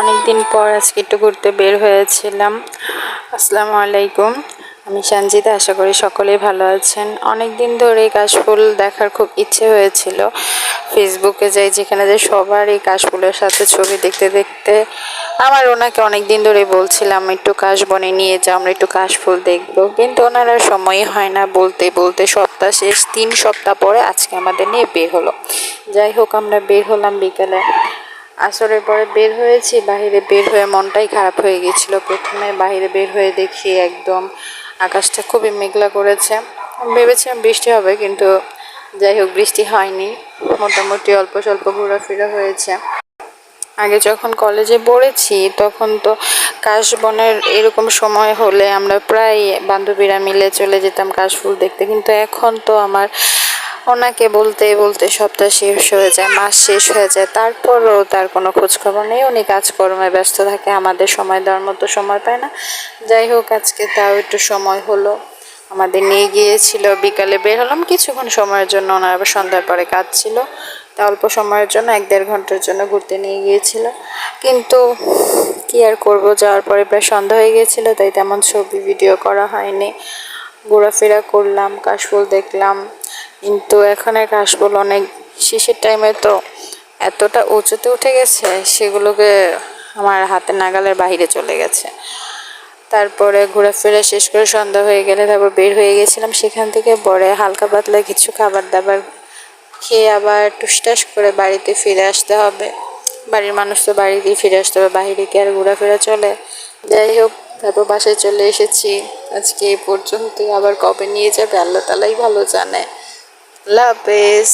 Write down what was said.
অনেকদিন পর আজকে একটু ঘুরতে বের হয়েছিলাম। আসসালামু আলাইকুম। আমি সঞ্জিতা, আশা করি সকলেই ভালো আছেন। অনেক দিন ধরে এই কাশফুল দেখার খুব ইচ্ছে হয়েছিল। ফেসবুকে যাই, যেখানে যে সবার এই কাশফুলের সাথে ছবি দেখতে দেখতে আমার ওনাকে অনেক দিন ধরে বলছিলাম, একটু কাশবনে নিয়ে যাও, আমরা একটু কাশফুল দেখব। কিন্তু ওনার আর সময়ই হয় না বলতে বলতে সপ্তাহ শেষ, তিন সপ্তাহ পরে আজকে আমাদের নিয়ে বের হলো। যাই হোক, আমরা বের হলাম বিকেলে। আসরের পরে বের হয়েছি বাইরে বের হয়ে মনটাই খারাপ হয়ে গেছিল। প্রথমে বাইরে বের হয়ে দেখি একদম আকাশটা খুবই মেঘলা করেছে। ভেবেছিলাম বৃষ্টি হবে, কিন্তু যাই হোক, বৃষ্টি হয়নি। মোটামুটি অল্প স্বল্প ঘোরাফেরা হয়েছে। আগে যখন কলেজে পড়েছি, তখন তো কাশবনের এরকম সময় হলে আমরা প্রায় বান্ধবীরা মিলে চলে যেতাম কাশফুল দেখতে। কিন্তু এখন তো আমার ওনাকে বলতে বলতে সপ্তাহ শেষ হয়ে যায়, মাস শেষ হয়ে যায়। তারপরও তার কোনো খোঁজখবর নেই। উনি কাজকর্মে ব্যস্ত থাকে, আমাদের সময় দেওয়ার মতো সময় পায় না। যাই হোক, আজকে তাও একটু সময় হলো। আমাদের নিয়ে গিয়েছিল, বিকালে বের হলাম। কিছুক্ষণ সময়ের জন্য ওনার আবার সন্ধ্যার পরে কাজ ছিল। তা অল্প সময়ের জন্য, এক দেড় ঘণ্টার জন্য ঘুরতে নিয়ে গিয়েছিল। কিন্তু কি আর করব, যাওয়ার পরে প্রায় সন্ধ্যা হয়ে গিয়েছিল, তাই তেমন ছবি ভিডিও করা হয়নি। ঘোরাফেরা করলাম, কাশফুল দেখলাম। কিন্তু এখানে কাশফুল অনেক শেষের টাইমে তো এতটা উঁচুতে উঠে গেছে, সেগুলোকে আমার হাতে নাগালের বাইরে চলে গেছে। তারপরে ঘোরাফেরা শেষ করে সন্ধ্যা হয়ে গেলে তারপর বের হয়ে গেছিলাম সেখান থেকে, পরে হালকা পাতলা কিছু খাবার দাবার খেয়ে আবার টুসটাস করে বাড়িতে ফিরে আসতে হবে। বাড়ির মানুষ তো বাড়িতেই ফিরে আসতে হবে, বাহিরে কি আর ঘোরাফেরা চলে? যাই হোক, তারপর বাসায় চলে এসেছি। আজকে এই পর্যন্তই। আবার কবে নিয়ে যাবে, আল্লাহ তালাই ভালো জানে। আল্লাহ হাফেজ।